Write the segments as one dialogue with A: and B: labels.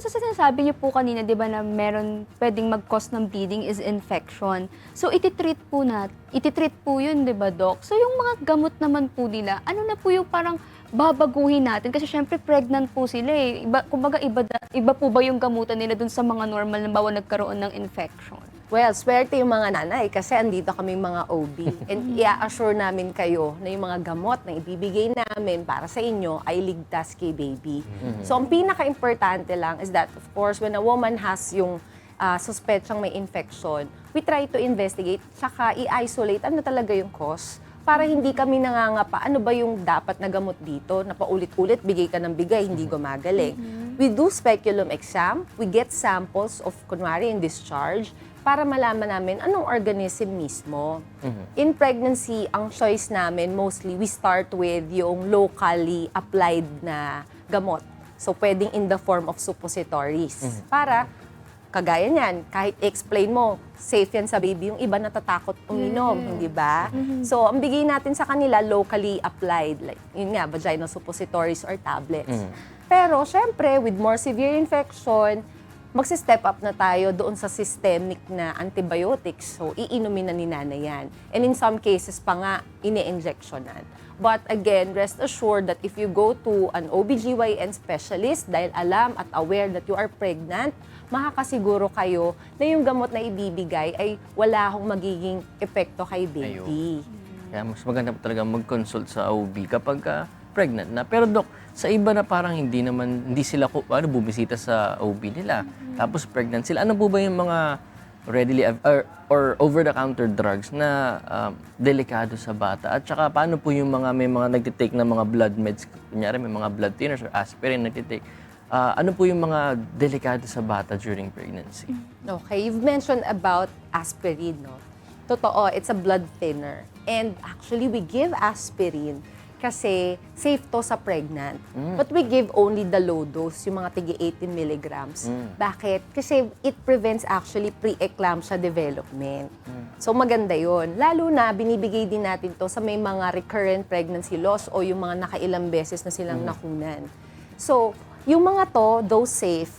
A: Kasi sa sinasabi niyo po kanina, di ba, na meron pwedeng mag-cause ng bleeding is infection. So, ititreat po na, ititreat po yun, di ba, Doc? So, yung mga gamot naman po nila, ano na po yung parang babaguhin natin? Kasi syempre, pregnant po sila eh. Iba, kumbaga, iba, iba po ba yung gamutan nila dun sa mga normal na bawa nagkaroon ng infection?
B: Well, swerte yung mga nanay kasi andito kami mga OB. And i-assure namin kayo na yung mga gamot na ibibigay namin para sa inyo ay ligtas kay baby. So, ang pinaka-importante lang is that, of course, when a woman has yung uh, suspetsang may infection, we try to investigate, saka i-isolate ano talaga yung cause para hindi kami nangangapa, ano ba yung dapat na gamot dito, na paulit-ulit, bigay ka ng bigay, hindi gumagaling. We do speculum exam, we get samples of, kunwari, in discharge, para malaman namin anong organism mismo. In pregnancy, ang choice namin, mostly, we start with yung locally applied na gamot. So, pwedeng in the form of suppositories. Para kagaya niyan, kahit explain mo, safe yan sa baby, yung iba natatakot uminom, hindi ba? So, ang bigay natin sa kanila, locally applied, like, yun nga, vaginal suppositories or tablets. Pero, syempre, with more severe infection, magsi-step up na tayo doon sa systemic na antibiotics. So, iinumin na ni nanay yan. And in some cases pa nga, ini-injectionan. But again, rest assured that if you go to an OBGYN specialist dahil alam at aware that you are pregnant, makakasiguro kayo na yung gamot na ibibigay ay wala akong magiging epekto kay baby.
C: Kaya mas maganda talaga mag-consult sa OB kapag ka pregnant na. Pero Dok, sa iba na parang hindi naman, hindi sila ano, bubisita sa OB nila. Tapos pregnant sila. Ano po ba yung mga readily or, or over-the-counter drugs na um, delikado sa bata? At saka paano po yung mga may mga nagtitake na mga blood meds, kunyari may mga blood thinners or aspirin nagtitake. Ah, ano po yung mga delikado sa bata during pregnancy?
B: Okay, you've mentioned about aspirin, no? Totoo, it's a blood thinner. And actually, we give aspirin kasi safe to sa pregnant. But we give only the low dose, yung mga tigi 18 milligrams. Bakit? Kasi it prevents actually pre-eclampsia development. So maganda yon. Lalo na, binibigay din natin to sa may mga recurrent pregnancy loss o yung mga nakailang beses na silang nakunan. So, yung mga to, those safe,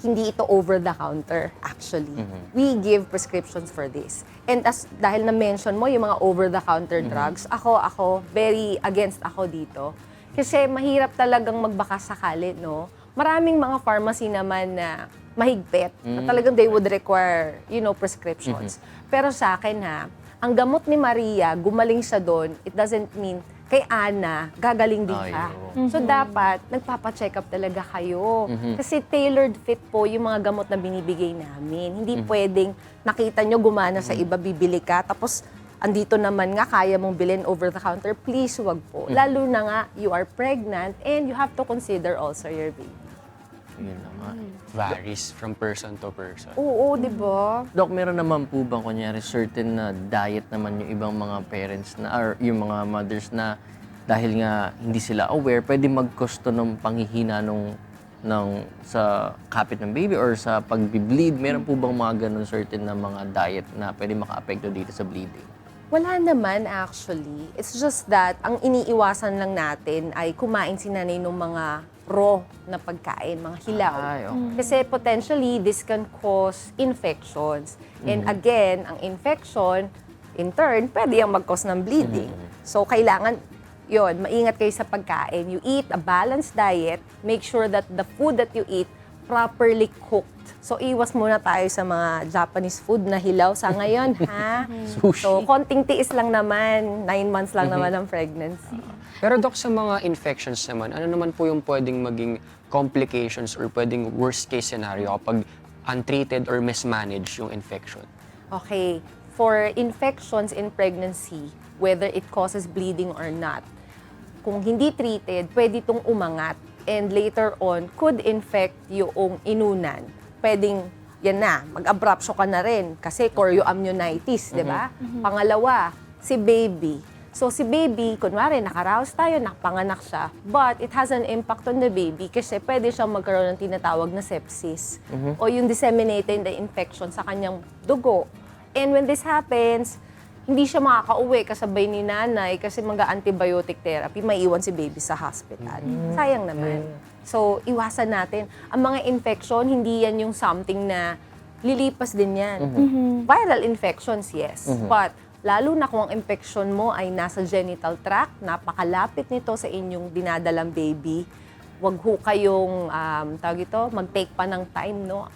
B: hindi ito over the counter actually. We give prescriptions for this. And as dahil na mention mo yung mga over the counter drugs, ako ako very against ako dito. Kasi mahirap talagang magbaka sakali, no? Maraming mga pharmacy naman na mahigpit, na talagang they would require, you know, prescriptions. Pero sa akin ha, ang gamot ni Maria, gumaling siya doon, it doesn't mean kay Ana, gagaling din siya. So dapat nagpapa-check up talaga kayo. Kasi tailored fit po yung mga gamot na binibigay namin. Hindi pwedeng nakita nyo gumana sa iba, bibili ka, tapos andito naman nga, kaya mong bilhin over the counter. Please, wag po. Lalo na nga, you are pregnant and you have to consider also your baby.
C: Yun na nga.
D: Varies from person to person.
B: Oo, di ba?
C: Dok, meron naman po bang kunyari certain na diet naman yung ibang mga parents na or yung mga mothers na dahil nga hindi sila aware, pwede magkosto ng panghihina nung ng sa kapit ng baby or sa pagbi-bleed. Meron po bang mga ganun certain na mga diet na pwede maka-apekto dito sa bleeding?
B: Wala naman actually. It's just that ang iniiwasan lang natin ay kumain si nanay ng mga raw na pagkain, mga hilaw.
C: Ay, okay.
B: Kasi potentially, this can cause infections. And again, ang infection, in turn, pwede yung mag-cause ng bleeding. So, kailangan, yon maingat kayo sa pagkain. You eat a balanced diet. Make sure that the food that you eat properly cooked. So, iwas muna tayo sa mga Japanese food na hilaw sa ngayon, ha?
C: Sushi.
B: So, konting tiis lang naman. Nine months lang naman ang pregnancy.
D: Pero Dok, sa mga infections naman, ano naman po yung pwedeng maging complications or pwedeng worst case scenario kapag untreated or mismanaged yung infection?
B: Okay, for infections in pregnancy, whether it causes bleeding or not, kung hindi treated, pwede itong umangat and later on could infect yung inunan. Pwedeng, yan na, mag-abruptio ka na rin kasi chorioamnionitis, di ba? Pangalawa, si baby. So si baby, kunwari, nakaraos tayo, nakapanganak siya, but it has an impact on the baby kasi pwede siyang magkaroon ng tinatawag na sepsis o yung disseminated na infection sa kanyang dugo. And when this happens, hindi siya makakauwi kasabay ni nanay kasi mag-antibiotic therapy, may iwan si baby sa hospital. Sayang naman. So, iwasan natin. Ang mga infection, hindi yan yung something na lilipas din yan. Viral infections, yes. But, lalo na kung ang infection mo ay nasa genital tract, napakalapit nito sa inyong dinadalang baby, wag ho kayong, um, tawag ito, mag-take pa ng time, no?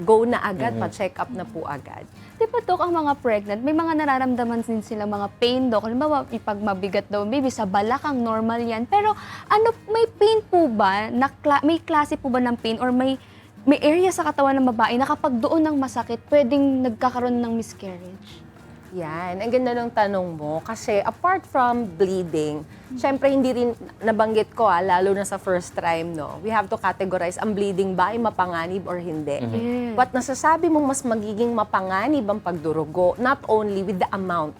B: Go na agad, pa-check up na po agad.
A: Di ba, Dok, ang mga pregnant, may mga nararamdaman din sila mga pain, Dok. Halimbawa, ipag mabigat daw, maybe sa balakang normal yan. Pero ano, may pain po ba? Na may klase po ba ng pain? Or may, may area sa katawan ng babae na kapag doon ng masakit, pwedeng nagkakaroon ng miscarriage?
B: Yan, ang ganda ng tanong mo. Kasi apart from bleeding, syempre hindi rin nabanggit ko, ah, lalo na sa first time, no? We have to categorize ang bleeding ba ay mapanganib or hindi.
A: Yes.
B: But nasasabi mong mas magiging mapanganib ang pagdurugo, not only with the amount.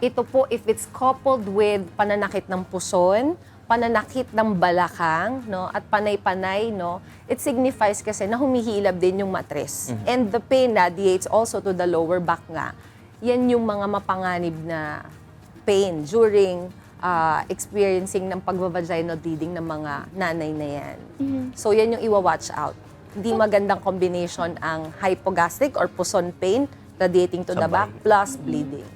B: Ito po, if it's coupled with pananakit ng puson, pananakit ng balakang, no, at panay-panay, no, it signifies kasi na humihilab din yung matres. And the pain radiates also to the lower back nga. Yan yung mga mapanganib na pain during ah, experiencing ng pagvavaginal bleeding ng mga nanay na yan. So yan yung iwa-watch out. Hindi magandang combination ang hypogastric or puson pain radiating to the
C: Sabay.
B: back plus bleeding.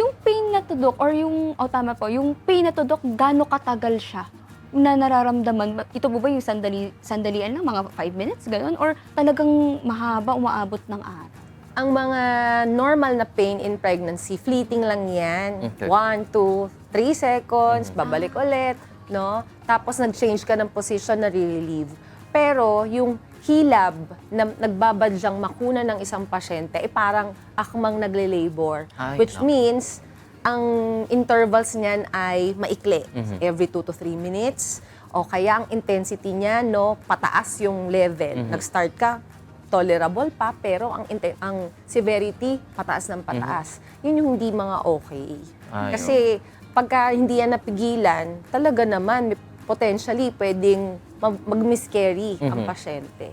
A: Yung pain na to, Dok, or yung, o tama po, yung pain na to, Dok, gaano katagal siya na nararamdaman? Ito po ba yung sandali, sandalian lang, mga 5 minutes, gano'n? Or talagang mahaba, umaabot ng araw?
B: Ang mga normal na pain in pregnancy, fleeting lang yan.
C: Okay.
B: One, two, three seconds, babalik ulit, no? Tapos nag-change ka ng position na relieve. Pero yung hilab na nagbabadyang makuna ng isang pasyente, eh parang akmang nagle-labor.
C: Ay,
B: which
C: naku.
B: means, ang intervals niyan ay maikli. Every two to three minutes. O kaya ang intensity niya, no, pataas yung level. Nag-start ka, tolerable pa, pero ang, inte- ang severity, pataas ng pataas. Yun yung hindi mga okay.
C: Ay,
B: Kasi pagka hindi yan napigilan, talaga naman, may- potentially, pwedeng mag- mag-miscarry ang pasyente.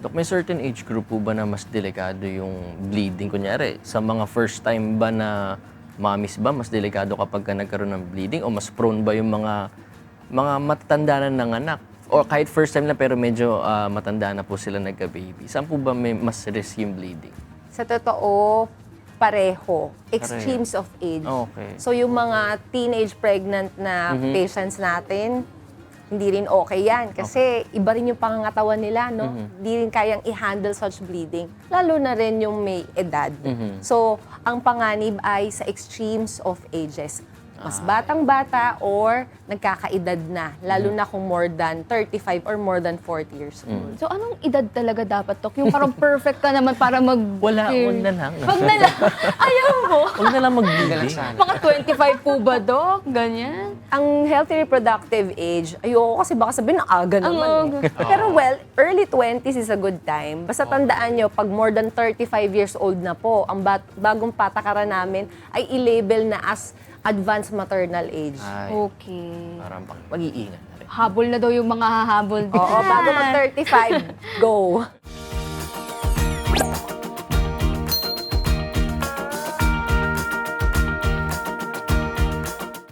C: Dok, may certain age group po ba na mas delikado yung bleeding? Kunyari, sa mga first time ba na mamis ba, mas delikado kapag ka nagkaroon ng bleeding? O mas prone ba yung mga mga matatanda na ng anak? O kahit first time na pero medyo ah, matanda na po sila nagka-baby. Saan po ba may mas risk yung bleeding?
B: Sa totoo, pareho. Extremes of age.
C: Okay.
B: So yung mga teenage pregnant na patients natin, hindi rin okay yan. Kasi iba rin yung pangangatawan nila, no? Hindi rin kayang i-handle such bleeding. Lalo na rin yung may edad. So, ang panganib ay sa extremes of ages. Mas batang-bata or nagkakaedad na. Lalo na kung more than 35 or more than 40 years old.
A: So, anong edad talaga dapat, Dok? Yung parang perfect ka naman para mag...
C: Wala, wag na lang.
A: Wag na lang. Ayaw mo.
C: Huwag na lang mag-bleeding.
A: Mga 25 po ba, Dok? Ganyan.
B: Ang healthy reproductive age, ayoko kasi baka sabihin na aga naman. eh. Pero well, early 20s is a good time. Basta tandaan nyo, pag more than 35 years old na po, ang bat- bagong patakaran namin ay i-label na as advanced maternal age.
C: Ay,
A: Okay.
C: parang pang- mag-iingat na rin.
A: Habol na daw yung mga hahabol.
B: Oo, bago mag 35, go.